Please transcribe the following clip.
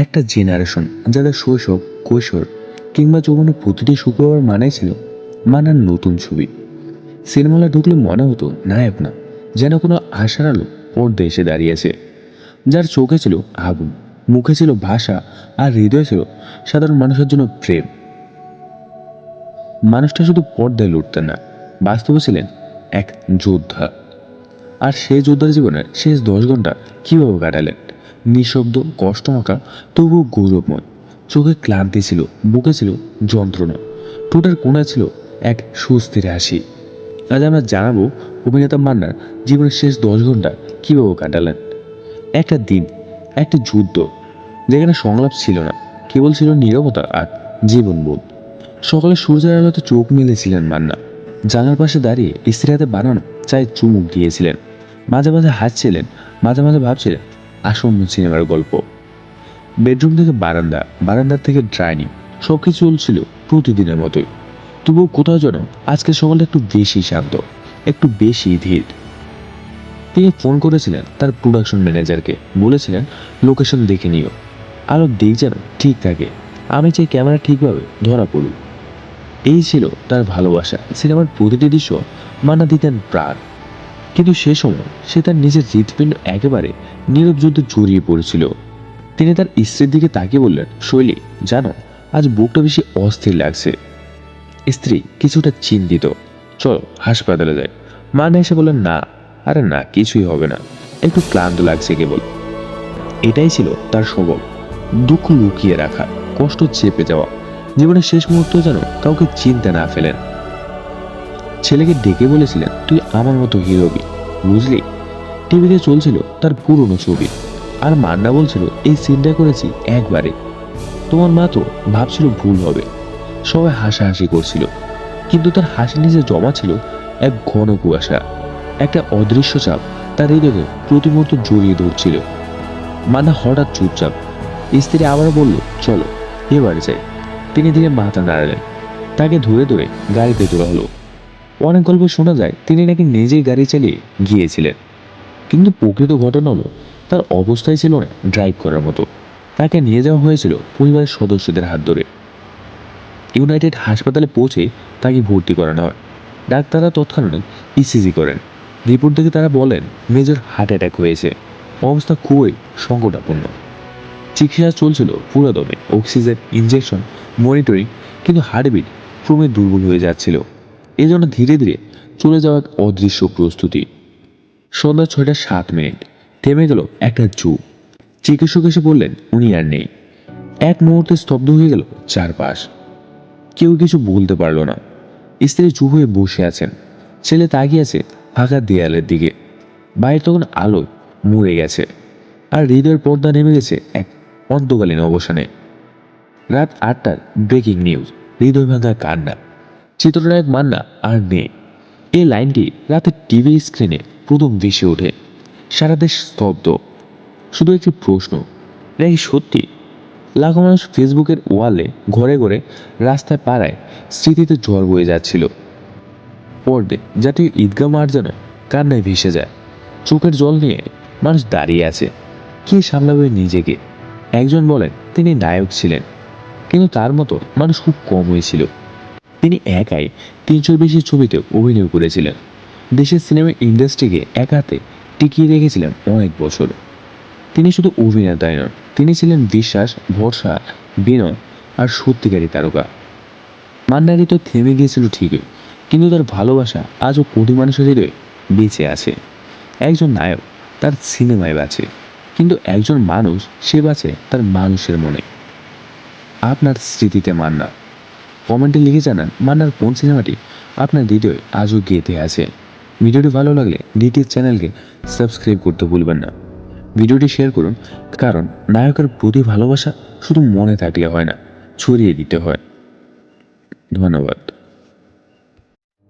একটা জেনারেশন যাদের শৈশব, কৈশোর কিংবা যৌবনের প্রতিটি শুক্রবার মানেই ছিল মানার নতুন ছবি। সিনেমা হলে ঢুকলে মনে হতো, নায়ক না, যেন কোনো আশার আলো পর্দে এসে দাঁড়িয়েছে। যার চোখে ছিল আগুন, মুখে ছিল ভাষা আর হৃদয়ে ছিল সাধারণ মানুষের জন্য প্রেম। মানুষটা শুধু পর্দায় লুটতেন না, বাস্তবে ছিলেন এক যোদ্ধা। আর সেই যোদ্ধার জীবনের শেষ দশ ঘণ্টা কীভাবে কাটালেন? নিঃশব্দ কষ্টমাখা তবুও গৌরবময়। চোখে ক্লান্তি ছিল, বুকে ছিল যন্ত্রণা। ঠোঁটের কোণায় ছিল এক সুস্থির হাসি। আজ আমরা জানাব অভিনেতা মান্নার জীবনের শেষ দশ ঘণ্টা কীভাবে কাটালেন। একটা দিন, একটা যুদ্ধ, যেখানে সংলাপ ছিল না, কেবল ছিল নীরবতা আর জীবনবোধ। সকালে সূর্যের আলোতে চোখ মেলেছিলেন মান্না। জানার পাশে দাঁড়িয়ে স্ত্রী হাতে বানানো চায়ে চুমুক দিয়েছিলেন। মাঝে মাঝে হাসছিলেন, মাঝে মাঝে ভাবছিলেন আসন্ন সিনেমার গল্প। বেডরুম থেকে বারান্দা বারান্দার থেকে ড্রাইনিং সব কিছু চলছিল প্রতিদিনের মতোই। তবুও কোথাও যেন আজকের সকালটা একটু বেশি শান্ত, একটু বেশি ধীর। তিনি ফোন করেছিলেন তার প্রোডাকশন ম্যানেজারকে বলেছিলেন লোকেশন দেখে নিও। আরও দিক যেন ঠিক থাকে। আমি চাই ক্যামেরা ঠিকভাবে ধরা পড়ুক। এই ছিল তার ভালোবাসা। সিনেমার প্রতিটি দৃশ্য মানা দিতেন প্রাণ। কিন্তু সে সময় সে তার নিজের হৃদপিণ্ড একেবারে নীরব যুদ্ধে জড়িয়ে পড়েছিল। তিনি তার স্ত্রীর দিকে তাকিয়ে বললেন, শৈলী, জানো, আজ বুকটা বেশি অস্থির লাগছে। স্ত্রী কিছুটা চিন্তিত। চলো, হাসপাতালে যাই। মা না এসে বললেন, না, আরে না, কিছুই হবে না। একটু ক্লান্ত লাগছে কেবল। এটাই ছিল তার স্বভাব। দুঃখ লুকিয়ে রাখা, কষ্ট চেপে যাওয়া। জীবনের শেষ মুহূর্ত যেন কাউকে চিনতে না ফেলেন। ছেলেকে ডেকে বলেছিলেন, তুই আমার মতো হিরোবি বুঝলি? টিভিতে চলছিল তার পুরনো ছবি। আর মান্না বলছিল, এই সিনটা করেছি একবারে। তোমার মা তো ভাবছিল ভুল হবে। সবাই হাসাহাসি করছিল। কিন্তু তার হাসি নিচে জমা ছিল এক ঘন কুয়াশা। একটা অদৃশ্য চাপ তার হৃদয়কে প্রতি মুহূর্ত জড়িয়ে ধরছিল। মান্না হঠাৎ চুপচাপ স্ত্রী আবার বলল, চলো, এবারে যাই। তিনি ধীরে মাথা নাড়ালেন। তাকে ধরে ধরে গাড়িতে তোলা হলো। অনেক গল্প শোনা যায়, তিনি নাকি নিজেই গাড়ি চালিয়ে গিয়েছিলেন। কিন্তু প্রকৃত ঘটনা হলো, তার অবস্থাই ছিল না ড্রাইভ করার মতো। তাকে নিয়ে যাওয়া হয়েছিল পরিবারের সদস্যদের হাত ধরে। ইউনাইটেড হাসপাতালে পৌঁছে তাকে ভর্তি করানো হয়। ডাক্তাররা তৎক্ষণাৎ ইসিজি করেন। রিপোর্ট দেখে তারা বলেন, মেজর হার্ট অ্যাটাক হয়েছে। অবস্থা খুবই সংকটাপন্ন। চিকিৎসা চলছিল পুরো দমে অক্সিজেন ইঞ্জেকশন মনিটরিং, কিন্তু হার্টবিট ক্রমে দুর্বল হয়ে যাচ্ছিল। এই জন্য ধীরে ধীরে চলে যাওয়া এক অদৃশ্য প্রস্তুতি। সন্ধ্যা ছয়টা সাত মিনিট। থেমে গেল একটা যুগ চিকিৎসক এসে বললেন, উনি আর নেই। এক মুহূর্তে স্তব্ধ হয়ে গেল চারপাশ। কেউ কিছু বলতে পারল না। স্ত্রী চুপ হয়ে বসে আছেন। ছেলে তাকিয়ে আছে ফাঁকা দেয়ালের দিকে। বাইরে তখন আলো মরে গেছে আর হৃদয়ের পর্দা নেমে গেছে এক অন্তকালীন অবসানে। রাত আটটার ব্রেকিং নিউজ। হৃদয় ভাঙা কান্না। চিত্রনায়ক মান্না আর নেই এই লাইনটি রাতে টিভি স্ক্রিনে প্রথম ভেসে ওঠে। সারা দেশ স্তব্ধ। শুধু একটি প্রশ্ন, এটা কি সত্যি? লাখো মানুষ ফেসবুকের ওয়ালে ঘরে ঘরে রাস্তায় পাড়ায় স্মৃতিতে জ্বর বয়ে যাচ্ছিল। পর্দে জাতীয় ঈদগাহ মাঠ যেন কান্নায় ভেসে যায়। চোখের জল নিয়ে মানুষ দাঁড়িয়ে আছে। কে সামলাবে নিজেকে? একজন বলেন, তিনি নায়ক ছিলেন। কিন্তু তার মতো মানুষ খুব কম হয়েছিল। তিনি একাই তিনশোর বেশি ছবিতে অভিনয় করেছিলেন। দেশের সিনেমা ইন্ডাস্ট্রিকে এক হাতে টিকিয়ে রেখেছিলেন অনেক বছর। তিনি শুধু অভিনেতাই নন, তিনি ছিলেন বিশ্বাস, ভরসা, বিনয় আর সত্যিকারী তারকা। মান্নারি তো থেমে গিয়েছিল ঠিকই, কিন্তু তার ভালোবাসা আজও কোটি মানুষের হৃদয়ে বেঁচে আছে। একজন নায়ক তার সিনেমায় বাঁচে, কিন্তু একজন মানুষ সে বাঁচে তার মানুষের মনে। আপনার স্মৃতিতে মান্না। কমেন্টে লিখে জানান, মান্নার কোন সিনেমাটি আপনার হৃদয়ে আজও গেঁথে আছে? ভিডিওটি ভালো লাগলে ডিটিএস চ্যানেলকে সাবস্ক্রাইব করতে ভুলবেন না। ভিডিওটি শেয়ার করুন, কারণ নায়কের প্রতি ভালোবাসা শুধু মনে থাকলে হয় না, ছড়িয়ে দিতে হয়। ধন্যবাদ।